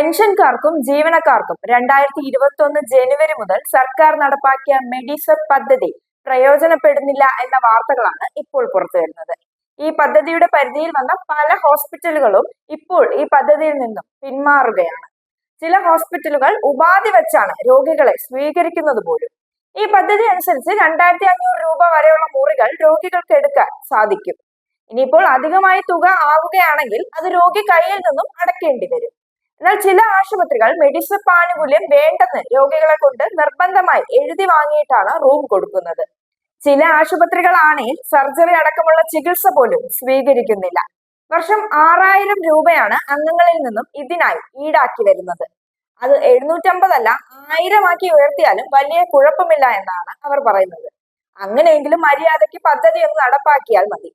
പെൻഷൻകാർക്കും ജീവനക്കാർക്കും രണ്ടായിരത്തി ഇരുപത്തി ഒന്ന് ജനുവരി മുതൽ സർക്കാർ നടപ്പാക്കിയ മെഡിസർ പദ്ധതി പ്രയോജനപ്പെടുന്നില്ല എന്ന വാർത്തകളാണ് ഇപ്പോൾ പുറത്തു വരുന്നത്. ഈ പദ്ധതിയുടെ പരിധിയിൽ വന്ന പല ഹോസ്പിറ്റലുകളും ഇപ്പോൾ ഈ പദ്ധതിയിൽ നിന്നും പിന്മാറുകയാണ്. ചില ഹോസ്പിറ്റലുകൾ ഉപാധി വെച്ചാണ് രോഗികളെ സ്വീകരിക്കുന്നത് പോലും. ഈ പദ്ധതി അനുസരിച്ച് രണ്ടായിരത്തി അഞ്ഞൂറ് രൂപ വരെയുള്ള മുറികൾ രോഗികൾക്ക് എടുക്കാൻ സാധിക്കും. ഇനിയിപ്പോൾ അധികമായി തുക ആവുകയാണെങ്കിൽ അത് രോഗി കയ്യിൽ നിന്നും അടക്കേണ്ടി വരും. എന്നാൽ ചില ആശുപത്രികൾ മെഡിസിൻ ആനുകൂല്യം വേണ്ടെന്ന് രോഗികളെ കൊണ്ട് നിർബന്ധമായി എഴുതി വാങ്ങിയിട്ടാണ് റൂം കൊടുക്കുന്നത്. ചില ആശുപത്രികളാണെങ്കിൽ സർജറി അടക്കമുള്ള ചികിത്സ പോലും സ്വീകരിക്കുന്നില്ല. വർഷം ആറായിരം രൂപയാണ് അംഗങ്ങളിൽ നിന്നും ഇതിനായി ഈടാക്കി വരുന്നത്. അത് എഴുന്നൂറ്റമ്പതല്ല ആയിരമാക്കി ഉയർത്തിയാലും വലിയ കുഴപ്പമില്ല എന്നാണ് അവർ പറയുന്നത്. അങ്ങനെയെങ്കിലും മര്യാദയ്ക്ക് പദ്ധതി ഒന്ന് നടപ്പാക്കിയാൽ മതി.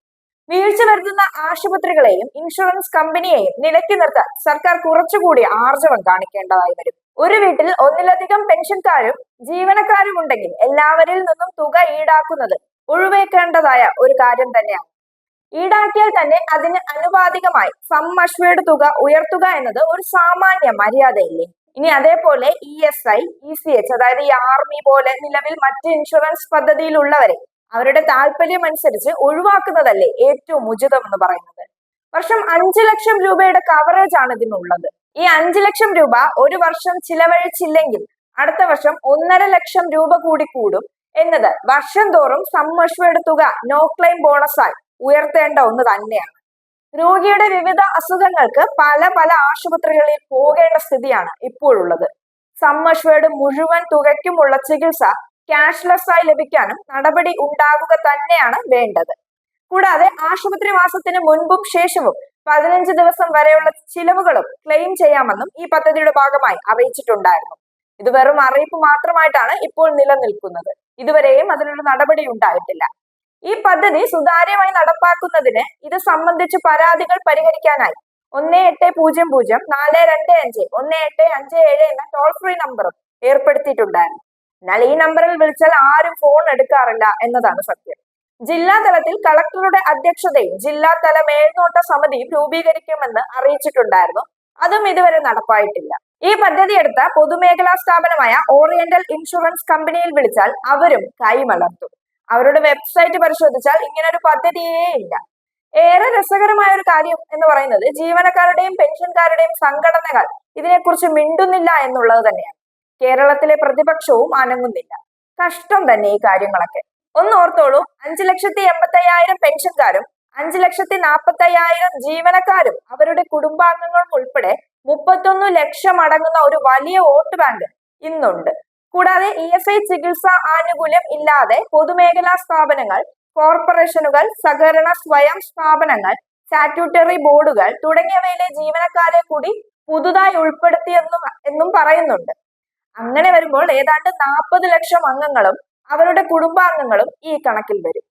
വീഴ്ച വരുത്തുന്ന ആശുപത്രികളെയും ഇൻഷുറൻസ് കമ്പനിയെയും നിലയ്ക്ക് നിർത്താൻ സർക്കാർ കുറച്ചുകൂടി ആർജവം കാണിക്കേണ്ടതായി വരും. ഒരു വീട്ടിൽ ഒന്നിലധികം പെൻഷൻകാരും ജീവനക്കാരും ഉണ്ടെങ്കിൽ എല്ലാവരിൽ നിന്നും തുക ഈടാക്കുന്നത് ഒഴിവേക്കേണ്ടതായ ഒരു കാര്യം തന്നെയാണ്. ഈടാക്കിയാൽ തന്നെ അതിന് അനുപാതികമായി സം അഷ്വേർഡ് തുക ഉയർത്തുക എന്നത് ഒരു സാമാന്യ മര്യാദയില്ലേ? ഇനി അതേപോലെ E S I E C H അതായത് ഈ ആർമി പോലെ നിലവിൽ മറ്റ് ഇൻഷുറൻസ് പദ്ധതിയിലുള്ളവരെ അവരുടെ താല്പര്യം അനുസരിച്ച് ഒഴിവാക്കുന്നതല്ലേ ഏറ്റവും ഉചിതം എന്ന് പറയുന്നത്. വർഷം അഞ്ചു ലക്ഷം രൂപയുടെ കവറേജ് ആണ് ഇതിനുള്ളത്. ഈ അഞ്ചു ലക്ഷം രൂപ ഒരു വർഷം ചിലവഴിച്ചില്ലെങ്കിൽ അടുത്ത വർഷം ഒന്നര ലക്ഷം രൂപ കൂടി കൂടും എന്നത് വർഷം തോറും സമ്മർഷ്വയുടെ തുക നോ ക്ലെയിം ബോണസായി ഉയർത്തേണ്ട ഒന്ന് തന്നെയാണ്. രോഗിയുടെ വിവിധ അസുഖങ്ങൾക്ക് പല പല ആശുപത്രികളിൽ പോകേണ്ട സ്ഥിതിയാണ് ഇപ്പോഴുള്ളത്. സമ്മർഷ്വയുടെ മുഴുവൻ തുകയ്ക്കുമുള്ള ചികിത്സ ക്യാഷ്ലെസ് ആയി ലഭിക്കാനും നടപടി ഉണ്ടാവുക തന്നെയാണ് വേണ്ടത്. കൂടാതെ ആശുപത്രി മാസത്തിന് മുൻപും ശേഷവും പതിനഞ്ച് ദിവസം വരെയുള്ള ചിലവുകളും ക്ലെയിം ചെയ്യാമെന്നും ഈ പദ്ധതിയുടെ ഭാഗമായി അറിയിച്ചിട്ടുണ്ടായിരുന്നു. ഇത് വെറും അറിയിപ്പ് മാത്രമായിട്ടാണ് ഇപ്പോൾ നിലനിൽക്കുന്നത്. ഇതുവരെയും അതിനുള്ള നടപടി ഉണ്ടായിട്ടില്ല. ഈ പദ്ധതി സുതാര്യമായി നടപ്പാക്കുന്നതിന് ഇത് സംബന്ധിച്ച് പരാതികൾ പരിഹരിക്കാനായി ഒന്ന് എട്ട് പൂജ്യം പൂജ്യം നാല് രണ്ട് അഞ്ച് ഒന്ന് എട്ട് അഞ്ച് ഏഴ് എന്ന ടോൾ ഫ്രീ നമ്പറും ഏർപ്പെടുത്തിയിട്ടുണ്ടായിരുന്നു. എന്നാൽ ഈ നമ്പറിൽ വിളിച്ചാൽ ആരും ഫോൺ എടുക്കാറില്ല എന്നതാണ് സത്യം. ജില്ലാ തലത്തിൽ കളക്ടറുടെ അധ്യക്ഷതയിൽ ജില്ലാതല മേൽനോട്ട സമിതി രൂപീകരിക്കുമെന്ന് അറിയിച്ചിട്ടുണ്ടായിരുന്നു. അതും ഇതുവരെ നടപ്പായിട്ടില്ല. ഈ പദ്ധതി എടുത്ത പൊതുമേഖലാ സ്ഥാപനമായ ഓറിയന്റൽ ഇൻഷുറൻസ് കമ്പനിയിൽ വിളിച്ചാൽ അവരും കൈമലർത്തും. അവരുടെ വെബ്സൈറ്റ് പരിശോധിച്ചാൽ ഇങ്ങനെ ഒരു പദ്ധതിയേ ഇല്ല. ഏറെ രസകരമായ ഒരു കാര്യം എന്ന് പറയുന്നത് ജീവനക്കാരുടെയും പെൻഷൻകാരുടെയും സംഘടനകൾ ഇതിനെക്കുറിച്ച് മിണ്ടുന്നില്ല എന്നുള്ളത് തന്നെയാണ്. കേരളത്തിലെ പ്രതിപക്ഷവും അനങ്ങുന്നില്ല. കഷ്ടം തന്നെ ഈ കാര്യങ്ങളൊക്കെ. ഒന്ന് ഓർത്തോളൂ അഞ്ചു ലക്ഷത്തി എൺപത്തി അയ്യായിരം പെൻഷൻകാരും അഞ്ചു ലക്ഷത്തി നാൽപ്പത്തി അയ്യായിരം ജീവനക്കാരും അവരുടെ കുടുംബാംഗങ്ങളും ഉൾപ്പെടെ മുപ്പത്തൊന്ന് ലക്ഷം അടങ്ങുന്ന ഒരു വലിയ വോട്ട് ബാങ്ക് ഇന്നുണ്ട്. കൂടാതെ ഇ എഫ് ഐ ചികിത്സാ ആനുകൂല്യം ഇല്ലാതെ പൊതുമേഖലാ സ്ഥാപനങ്ങൾ കോർപ്പറേഷനുകൾ സഹകരണ സ്വയം സ്ഥാപനങ്ങൾ സ്റ്റാറ്റ്യൂട്ടറി ബോർഡുകൾ തുടങ്ങിയവയിലെ ജീവനക്കാരെ കൂടി പുതുതായി ഉൾപ്പെടുത്തിയെന്നും എന്നും പറയുന്നുണ്ട്. അങ്ങനെ വരുമ്പോൾ ഏതാണ്ട് നാൽപ്പത് ലക്ഷം അംഗങ്ങളും അവരുടെ കുടുംബാംഗങ്ങളും ഈ കണക്കിൽ വരും.